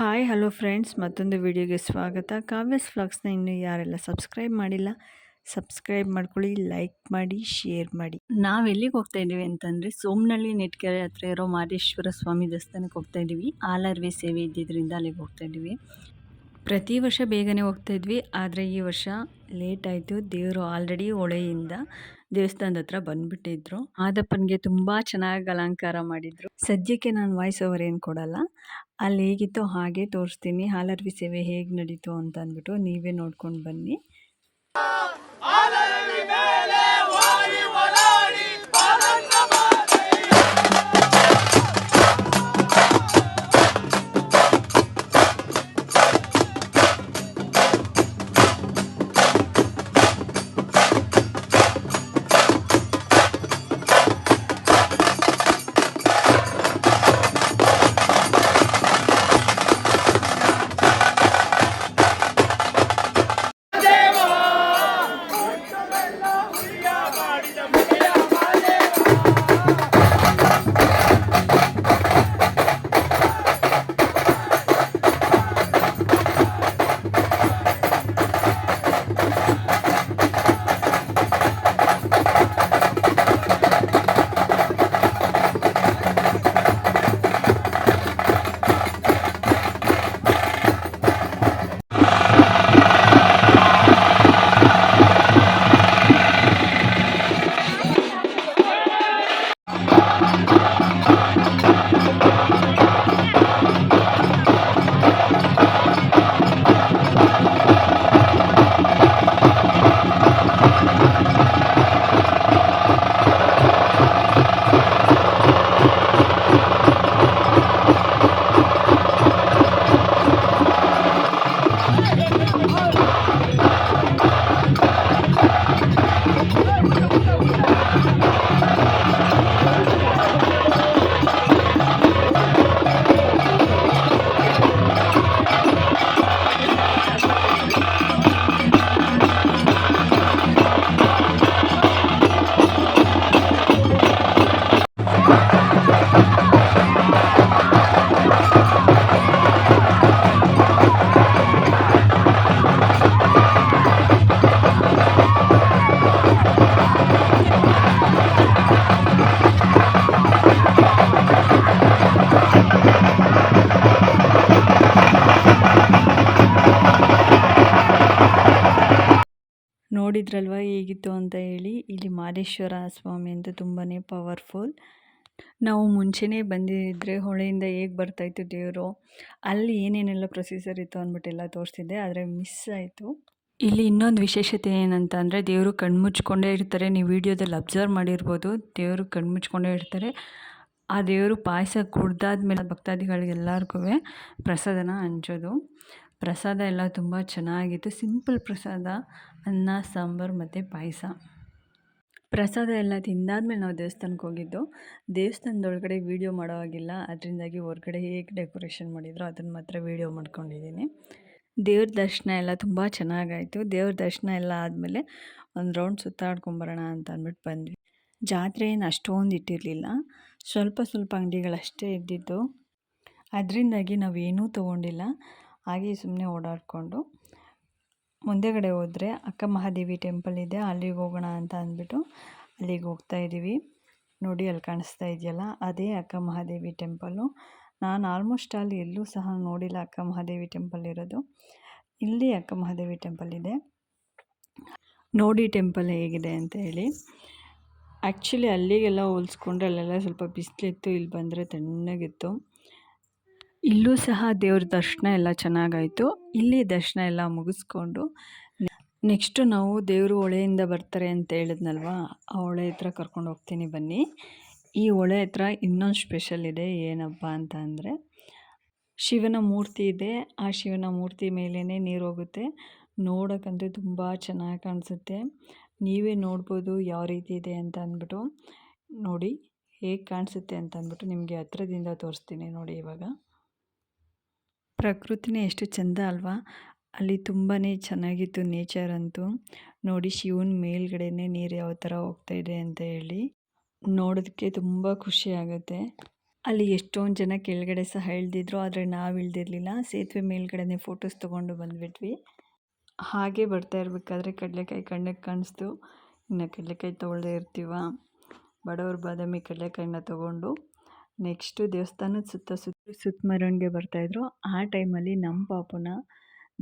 Hi, hello friends. ಮತ್ತೊಂದು ವಿಡಿಯೋಗೆ ಸ್ವಾಗತ. ಕಾವ್ಯಸ್ ಫ್ಲಾಗ್ಸ್ನ ಇನ್ನೂ ಯಾರೆಲ್ಲ ಸಬ್ಸ್ಕ್ರೈಬ್ ಮಾಡಿಲ್ಲ, ಸಬ್ಸ್ಕ್ರೈಬ್ ಮಾಡ್ಕೊಳ್ಳಿ, ಲೈಕ್ ಮಾಡಿ, ಶೇರ್ ಮಾಡಿ. ನಾವು ಎಲ್ಲಿಗೆ ಹೋಗ್ತಾ ಇದ್ದೀವಿ ಅಂತಂದರೆ ಸೋಮನಳ್ಳಿ ನೆಟ್ಕೆರೆ ಹತ್ರ ಇರೋ ಮಾದೇಶ್ವರ ಸ್ವಾಮಿ ದೇವಸ್ಥಾನಕ್ಕೆ ಹೋಗ್ತಾ ಇದ್ದೀವಿ. ಆಲರ್ವೆ ಸೇವೆ ಇದ್ದಿದ್ದರಿಂದ ಅಲ್ಲಿಗೆ ಹೋಗ್ತಾ ಇದ್ದೀವಿ. ಪ್ರತಿ ವರ್ಷ ಬೇಗನೆ ಹೋಗ್ತಾಯಿದ್ವಿ ಆದರೆ ಈ ವರ್ಷ ಲೇಟ್ ಆಯಿತು. ದೇವರು ಆಲ್ರೆಡಿ ಹೊಳೆಯಿಂದ ದೇವಸ್ಥಾನದ ಹತ್ರ ಬಂದ್ಬಿಟ್ಟಿದ್ರು. ಆದಪ್ಪನಿಗೆ ತುಂಬ ಚೆನ್ನಾಗಿ ಅಲಂಕಾರ ಮಾಡಿದ್ರು. ಸದ್ಯಕ್ಕೆ ನಾನು ವಾಯ್ಸ್ ಓವರ್ ಏನು ಕೊಡಲ್ಲ. ಅಲ್ಲಿ ಹೇಗಿತ್ತೋ ಹಾಗೆ ತೋರಿಸ್ತೀನಿ. ಹಾಲರ್ವಿ ಸೇವೆ ಹೇಗೆ ನಡೀತು ಅಂತ ಅಂದ್ಬಿಟ್ಟು ನೀವೇ ನೋಡ್ಕೊಂಡು ಬನ್ನಿ. ನೋಡಿದ್ರಲ್ವ ಹೇಗಿತ್ತು ಅಂತ ಹೇಳಿ. ಇಲ್ಲಿ ಮಾದೇಶ್ವರ ಸ್ವಾಮಿ ಅಂತ ತುಂಬಾ ಪವರ್ಫುಲ್. ನಾವು ಮುಂಚೆನೇ ಬಂದಿದ್ದರೆ ಹೊಳೆಯಿಂದ ಹೇಗೆ ಬರ್ತಾಯಿತ್ತು ದೇವರು, ಅಲ್ಲಿ ಏನೇನೆಲ್ಲ ಪ್ರೊಸೀಜರ್ ಇತ್ತು ಅಂದ್ಬಿಟ್ಟೆಲ್ಲ ತೋರಿಸ್ತಿದ್ದೆ ಆದರೆ ಮಿಸ್ ಆಯಿತು. ಇಲ್ಲಿ ಇನ್ನೊಂದು ವಿಶೇಷತೆ ಏನಂತ ಅಂದರೆ ದೇವರು ಕಣ್ಮುಚ್ಕೊಂಡೇ ಇರ್ತಾರೆ. ನೀವು ವಿಡಿಯೋದಲ್ಲಿ ಅಬ್ಸರ್ವ್ ಮಾಡಿರ್ಬೋದು, ದೇವರು ಕಣ್ಮುಚ್ಕೊಂಡೇ ಇರ್ತಾರೆ. ಆ ದೇವರು ಪಾಯಸ ಕುಡ್ದಾದ್ಮೇಲೆ ಭಕ್ತಾದಿಗಳಿಗೆಲ್ಲರಿಗೂ ಪ್ರಸಾದನ ಹಂಚೋದು. ಪ್ರಸಾದ ಎಲ್ಲ ತುಂಬ ಚೆನ್ನಾಗಿತ್ತು. ಸಿಂಪಲ್ ಪ್ರಸಾದ, ಅನ್ನ, ಸಾಂಬಾರು ಮತ್ತು ಪಾಯಸ. ಪ್ರಸಾದ ಎಲ್ಲ ತಿಂದಾದ್ಮೇಲೆ ನಾವು ದೇವಸ್ಥಾನಕ್ಕೆ ಹೋಗಿದ್ದು. ದೇವಸ್ಥಾನದೊಳಗಡೆ ವೀಡಿಯೋ ಮಾಡೋ ಹಾಗಿಲ್ಲ. ಅದರಿಂದಾಗಿ ಹೊರಗಡೆ ಹೇಗೆ ಡೆಕೋರೇಷನ್ ಮಾಡಿದ್ರು ಅದನ್ನು ಮಾತ್ರ ವೀಡಿಯೋ ಮಾಡ್ಕೊಂಡಿದ್ದೀನಿ. ದೇವ್ರ ದರ್ಶನ ಎಲ್ಲ ತುಂಬ ಚೆನ್ನಾಗಾಯಿತು. ದೇವ್ರ ದರ್ಶನ ಎಲ್ಲ ಆದಮೇಲೆ ಒಂದು ರೌಂಡ್ ಸುತ್ತಾಡ್ಕೊಂಬರೋಣ ಅಂತ ಅಂದ್ಬಿಟ್ಟು ಬಂದ್ವಿ. ಜಾತ್ರೆ ಏನು ಅಷ್ಟೊಂದು ಇಟ್ಟಿರಲಿಲ್ಲ. ಸ್ವಲ್ಪ ಸ್ವಲ್ಪ ಅಂಗಡಿಗಳಷ್ಟೇ ಇದ್ದಿದ್ದು. ಅದರಿಂದಾಗಿ ನಾವೇನೂ ತೊಗೊಂಡಿಲ್ಲ. ಹಾಗೆ ಸುಮ್ಮನೆ ಓಡಾಡಿಕೊಂಡು ಮುಂದೆಗಡೆ ಹೋದರೆ ಅಕ್ಕ ಮಹಾದೇವಿ ಟೆಂಪಲ್ ಇದೆ, ಅಲ್ಲಿಗೆ ಹೋಗೋಣ ಅಂತ ಅಂದ್ಬಿಟ್ಟು ಅಲ್ಲಿಗೆ ಹೋಗ್ತಾ ಇದ್ದೀವಿ. ನೋಡಿ ಅಲ್ಲಿ ಕಾಣಿಸ್ತಾ ಇದೆಯಲ್ಲ, ಅದೇ ಅಕ್ಕ ಮಹಾದೇವಿ ಟೆಂಪಲ್ಲು ನಾನು ಆಲ್ಮೋಸ್ಟ್ ಅಲ್ಲಿ ಎಲ್ಲೂ ಸಹ ನೋಡಿಲ್ಲ ಅಕ್ಕ ಮಹಾದೇವಿ ಟೆಂಪಲ್ ಇರೋದು. ಇಲ್ಲಿ ಅಕ್ಕ ಮಹಾದೇವಿ ಟೆಂಪಲ್ ಇದೆ. ನೋಡಿ ಟೆಂಪಲ್ ಹೇಗಿದೆ ಅಂತ ಹೇಳಿ. ಆ್ಯಕ್ಚುಲಿ ಅಲ್ಲಿಗೆಲ್ಲ ಹೋಲಿಸ್ಕೊಂಡ್ರೆ ಅಲ್ಲೆಲ್ಲ ಸ್ವಲ್ಪ ಬಿಸಿಲಿತ್ತು, ಇಲ್ಲಿ ಬಂದರೆ ತಣ್ಣಗಿತ್ತು. ಇಲ್ಲೂ ಸಹ ದೇವ್ರ ದರ್ಶನ ಎಲ್ಲ ಚೆನ್ನಾಗಾಯಿತು. ಇಲ್ಲಿ ದರ್ಶನ ಎಲ್ಲ ಮುಗಿಸ್ಕೊಂಡು ನೆಕ್ಸ್ಟು ನಾವು ದೇವರು ಹೊಳೆಯಿಂದ ಬರ್ತಾರೆ ಅಂತ ಹೇಳಿದ್ನಲ್ವಾ, ಆ ಹೊಳೆ ಹತ್ರ ಕರ್ಕೊಂಡು ಹೋಗ್ತೀನಿ ಬನ್ನಿ. ಈ ಹೊಳೆ ಹತ್ರ ಇನ್ನೊಂದು ಸ್ಪೆಷಲ್ ಇದೆ, ಏನಪ್ಪ ಅಂತ ಅಂದರೆ ಶಿವನ ಮೂರ್ತಿ ಇದೆ. ಆ ಶಿವನ ಮೂರ್ತಿ ಮೇಲೇ ನೀರು ಹೋಗುತ್ತೆ. ನೋಡೋಕ್ಕಂತೂ ತುಂಬ ಚೆನ್ನಾಗಿ ಕಾಣಿಸುತ್ತೆ. ನೀವೇ ನೋಡ್ಬೋದು ಯಾವ ರೀತಿ ಇದೆ ಅಂತ ಅಂದ್ಬಿಟ್ಟು ನೋಡಿ ಹೇಗೆ ಕಾಣಿಸುತ್ತೆ ಅಂತ ಅಂದ್ಬಿಟ್ಟು ನಿಮಗೆ ಹತ್ರದಿಂದ ತೋರಿಸ್ತೀನಿ ನೋಡಿ ಇವಾಗ. ಪ್ರಕೃತಿನೇ ಎಷ್ಟು ಚೆಂದ ಅಲ್ವಾ? ಅಲ್ಲಿ ತುಂಬಾ ಚೆನ್ನಾಗಿತ್ತು ನೇಚರ್ ಅಂತೂ. ನೋಡಿ ಶಿವನ ಮೇಲ್ಗಡೆನೇ ನೀರು ಯಾವ ಥರ ಹೋಗ್ತಾ ಇದೆ ಅಂತ ಹೇಳಿ. ನೋಡೋದಕ್ಕೆ ತುಂಬ ಖುಷಿ ಆಗುತ್ತೆ. ಅಲ್ಲಿ ಎಷ್ಟೊಂದು ಜನ ಕೆಳಗಡೆ ಸಹ ಇಳ್ದಿದ್ರು, ಆದರೆ ನಾವು ಇಳ್ದಿರಲಿಲ್ಲ. ಸೇತುವೆ ಮೇಲ್ಗಡೆನೇ ಫೋಟೋಸ್ ತೊಗೊಂಡು ಬಂದ್ಬಿಟ್ವಿ. ಹಾಗೆ ಬರ್ತಾ ಇರಬೇಕಾದ್ರೆ ಕಡಲೆಕಾಯಿ ಕಣ್ಣಕ್ಕೆ ಕಾಣಿಸ್ತು. ಇನ್ನು ಕಡಲೆಕಾಯಿ ತೊಗೊಳ್ದೇ ಇರ್ತೀವ. ಬಡವ್ರ ಬಾದಾಮಿ ಕಡಲೆಕಾಯಿನ ತೊಗೊಂಡು ನೆಕ್ಸ್ಟು ದೇವಸ್ಥಾನದ ಸುತ್ತ ಸುತ್ತ ಸುತ್ತ ಮೆರವಣಿಗೆ ಬರ್ತಾಯಿದ್ರು. ಆ ಟೈಮಲ್ಲಿ ನಮ್ಮ ಪಾಪುನ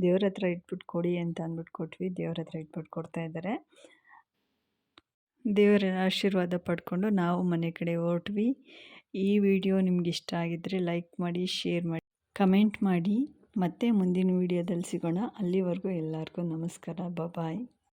ದೇವ್ರ ಹತ್ರ ಇಟ್ಬಿಟ್ಟು ಕೊಡಿ ಅಂತ ಅಂದ್ಬಿಟ್ಟು ಕೊಟ್ವಿ. ದೇವ್ರ ಹತ್ರ ಇಟ್ಬಿಟ್ಟು ಕೊಡ್ತಾ ಇದ್ದಾರೆ. ದೇವರ ಆಶೀರ್ವಾದ ಪಡ್ಕೊಂಡು ನಾವು ಮನೆ ಕಡೆ ಹೊರಟ್ವಿ. ಈ ವಿಡಿಯೋ ನಿಮ್ಗೆ ಇಷ್ಟ ಆಗಿದ್ದರೆ ಲೈಕ್ ಮಾಡಿ, ಶೇರ್ ಮಾಡಿ, ಕಮೆಂಟ್ ಮಾಡಿ. ಮತ್ತೆ ಮುಂದಿನ ವಿಡಿಯೋದಲ್ಲಿ ಸಿಗೋಣ. ಅಲ್ಲಿವರೆಗೂ ಎಲ್ಲರಿಗೂ ನಮಸ್ಕಾರ. ಬಾಯ್